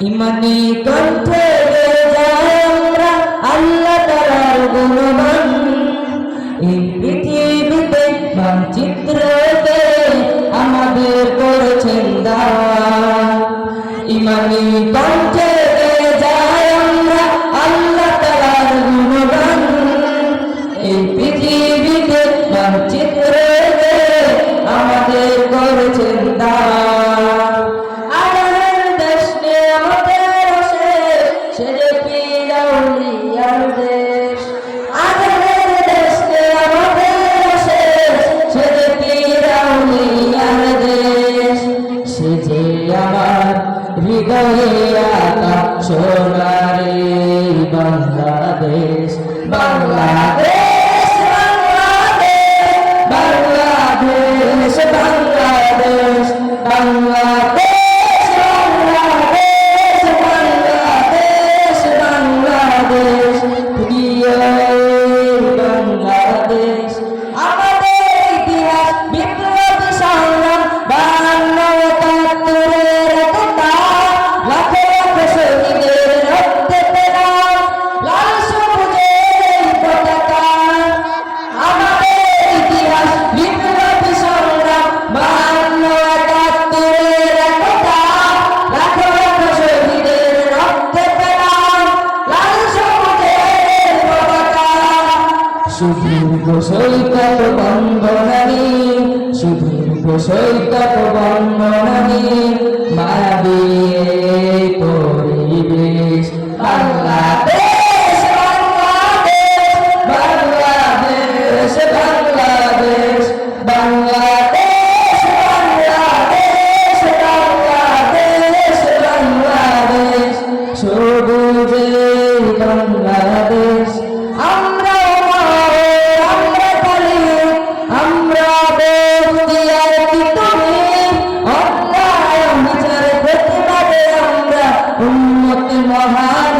ইমানি কণ্ঠে আমরা আল্লাহ তালার গুণমান এই পৃথিবীতে মানচিত্রকে আমাদের করেছেন দা ইমানি তুমি আমার হৃদয়ে আকা সোনারে বাংলাদেশ বাংলা সুধীর গোসৈকত বন্দনানি সুধীর গোসৈকত বন্দনানি মায়াবী পরিবেশ বাংলাদেশ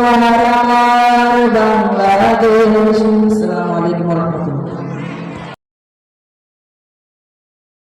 আমার বাংলাদেশ